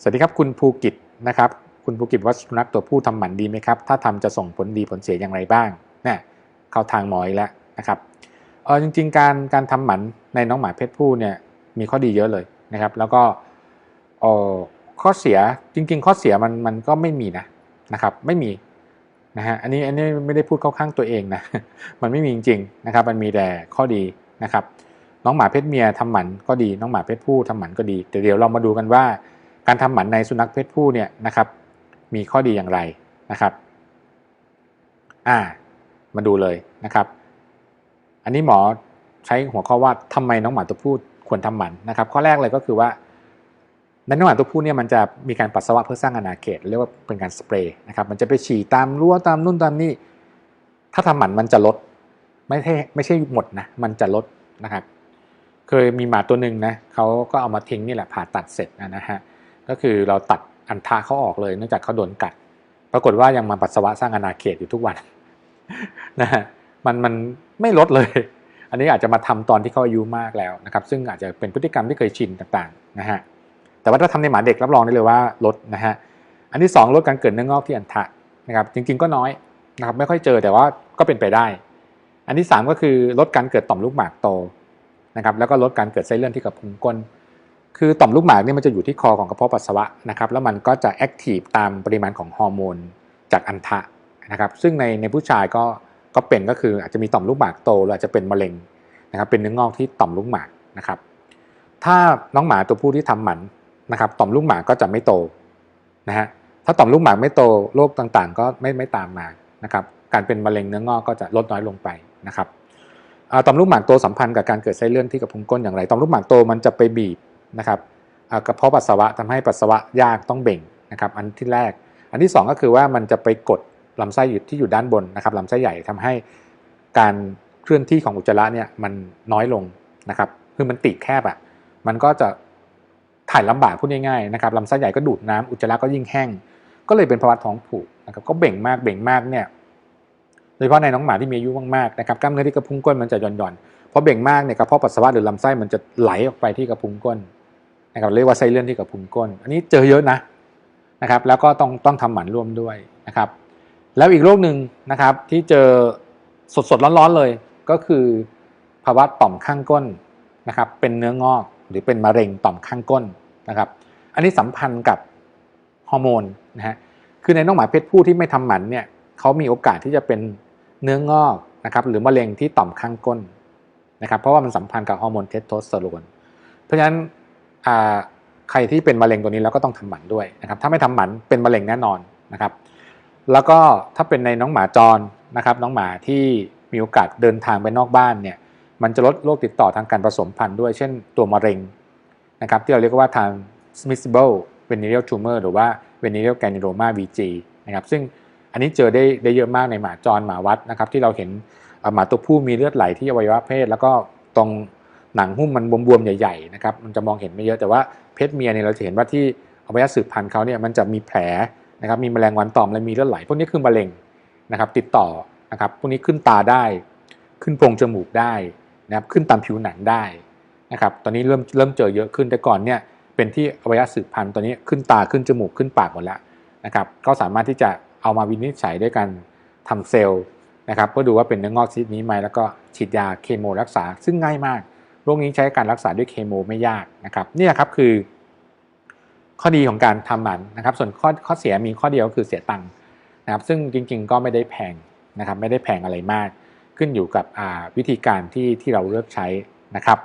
สวัสดีครับคุณภูกิจนะครับคุณภูกิจว่าสุนัขตัวผู้ทำหมันดีไหมครับถ้าทำจะส่งผลดีผลเสียอย่างไรบ้างเนี่ยเข้าทางหมอยแล้วนะครับเออจริงๆการการทำหมันในน้องหมาเพศผู้เนี่ยมีข้อดีเยอะเลยนะครับ แล้วก็เออข้อเสียจริง ๆ ข้อเสียมันมันก็ไม่มีนะนะครับไม่มีนะฮะอันนี้อันนี้ไม่ได้พูดเข้าข้างตัวเองนะมันไม่มีจริงๆนะครับมันมีแต่ข้อดีนะครับน้องหมาเพศเมียทำหมันก็ดีน้องหมาเพศผู้ทำหมันก็ดีแต่เดี๋ยวเรามาดูกันว่า การทำหมันในสุนัขเพศผู้เนี่ยนะครับมีข้อดีอย่างไรนะครับอ่ามาดูเลยนะครับ อันนี้หมอใช้หัวข้อว่าทำไมน้องหมาตัวผู้ควรทำหมันนะครับ ข้อแรกเลยก็คือว่าในน้องหมาตัวผู้เนี่ยมันจะมีการปัสสาวะเพื่อสร้างอาณาเขตเรียกว่าเป็นการสเปรย์นะครับมันจะไปฉี่ตามรั้วตามนู่นตามนี่ถ้าทำหมันมันจะลด ไม่ใช่ไม่ใช่หมดนะมันจะลดนะครับ เคยมีหมาตัวหนึ่งนะเขาก็เอามาทิ้งนี่แหละผ่าตัดเสร็จนะฮะ ก็คือเราตัดอันทาเขาออกเลยเนื่องจากเขาโดนกัด ปรากฏว่ายังมาปัสสาวะสร้างอาณาเขตอยู่ทุกวันนะฮะมันมันไม่ลดเลย อันนี้อาจจะมาทำตอนที่เขาอายุมากแล้วนะครับ ซึ่งอาจจะเป็นพฤติกรรมที่เคยชินต่างๆนะฮะแต่ว่าถ้าทำในหมาเด็กรับรองได้เลยว่าลดนะฮะอันที่ 2 ลดการเกิดเนื้องอกที่อันทะนะครับจริงๆก็น้อยนะครับไม่ค่อยเจอแต่ว่าก็เป็นไปได้ อันที่ 3 ก็คือลดการเกิดต่อมลูกหมากโตนะครับแล้วก็ลดการเกิดไส้เลื่อนที่กระพุ้งก้น คือต่อมลูกหมากเนี่ยมันจะอยู่ที่คอของกระเพาะปัสสาวะนะครับแล้วมันก็จะแอคทีฟตามปริมาณของฮอร์โมนจากอันทะนะครับซึ่งในในผู้ชายก็ก็เป็นก็คืออาจจะมีต่อมลูกหมากโตหรืออาจจะเป็นมะเร็งนะครับเป็นเนื้องอกที่ต่อมลูกหมากนะครับถ้าน้องหมาตัวผู้ที่ทำหมันนะครับต่อมลูกหมากก็จะไม่โตนะฮะถ้าต่อมลูกหมากไม่โตโรคต่างๆ ก็ไม่ไม่ตามมานะครับการเป็นมะเร็งเนื้องอกก็จะลดน้อยลงไปนะครับต่อมลูกหมากโตสัมพันธ์กับการเกิดไส้เลื่อนที่กระพุ้งก้นอย่างไรต่อมลูกหมากโตมันจะไปบีบ นะครับกระเพาะปัสสาวะทำให้ปัสสาวะยากต้องเบ่งนะครับอันที่แรก อันที่สองก็คือว่ามันจะไปกดลำไส้อยู่ที่อยู่ด้านบนนะครับลำไส้ใหญ่ทำให้การเคลื่อนที่ของอุจจาระเนี่ยมันน้อยลงนะครับคือมันติดแคบอะ่ะมันก็จะถ่ายลำบากพูดง่ายๆนะครับลำไส้ใหญ่ก็ดูดน้ำอุจจาระก็ยิ่งแห้ง ก็เลยเป็นภาวะท้องผูกนะครับก็เบ่งมากเบ่งมากเนี่ยโดยเฉพาะในน้องหมาที่มีอายุมากๆนะครับกล้ามเนื้อที่กระพุ้งก้นมันจะหย่อนๆเพราะเบ่งมากเนี่ยกระเพาะปัสสาวะหรือลำไส้มันจะไหลออกไปที่กระพุ้งก้น นะครับเรียกว่าไส้เลื่อนที่กระพุ้งก้น อันนี้เจอเยอะนะนะครับ แล้วก็ต้องต้องทำหมันร่วมด้วยนะครับ แล้วอีกโรคหนึ่งนะครับที่เจอสดๆร้อนๆเลย ก็คือภาวะต่อมข้างก้นนะครับเป็นเนื้องอกหรือเป็นมะเร็งต่อมข้างก้นนะครับ อันนี้สัมพันธ์กับฮอร์โมนนะฮะคือในน้องหมาเพศผู้ที่ไม่ทำหมันเนี่ยเขามีโอกาสที่จะเป็นเนื้องอกนะครับหรือมะเร็งที่ต่อมข้างก้นนะครับเพราะว่ามันสัมพันธ์กับฮอร์โมนเทสโทสเตอโรนเพราะฉะนั้น ใครที่เป็นมะเร็งตัวนี้แล้วก็ต้องทำหมันด้วยนะครับถ้าไม่ทำหมันเป็นมะเร็งแน่นอนนะครับ แล้วก็ถ้าเป็นในน้องหมาจรนะครับน้องหมาที่มีโอกาสเดินทางไปนอกบ้านเนี่ยมันจะลดโรคติดต่อทางการผสมพันธุ์ด้วย เช่นตัวมะเร็งนะครับที่เราเรียกว่า transmissible venereal tumor หรือว่า venereal granuloma VG นะครับซึ่งอันนี้เจอได้ได้เยอะมากในหมาจรหมาวัดนะครับที่เราเห็นหมาตัวผู้มีเลือดไหลที่อวัยวะเพศ แล้วก็ตรง หนังหุ้มมันบวมๆใหญ่ๆนะครับมันจะมองเห็นไม่เยอะแต่ว่าเพศเมียเนี่ยเราจะเห็นว่าที่อวัยวะสืบพันธุ์เขาเนี่ยมันจะมีแผลนะครับมีแมลงวันตอมและมีเลือดไหลพวกนี้คือมะเร็งนะครับติดต่อนะครับพวกนี้ขึ้นตาได้ ขึ้นโพรงจมูกได้นะครับขึ้นตามผิวหนังได้นะครับตอนนี้เริ่มเริ่มเจอเยอะขึ้นแต่ก่อนเนี่ยเป็นที่อวัยวะสืบพันธุ์ตอนนี้ขึ้นตาขึ้นจมูกขึ้นปากหมดแล้วนะครับก็สามารถที่จะเอามาวินิจฉัยด้วยการทำเซลล์นะครับเพื่อดูว่าเป็นเนื้องอกชนิดนี้ไหมแล้วก็ฉีดยาเคมีรักษาซึ่งง่ายมาก โรคนี้ใช้การรักษาด้วยเคมีไม่ยากนะครับนี่ครับคือ ข้อดีของการทำมันนะครับ ส่วนข้อข้อเสียมีข้อเดียวคือเสียตังค์นะครับ ซึ่งจริง ๆ ก็ไม่ได้แพงนะครับไม่ได้แพงอะไรมาก ขึ้นอยู่กับวิธีการที่ที่เราเลือกใช้นะครับ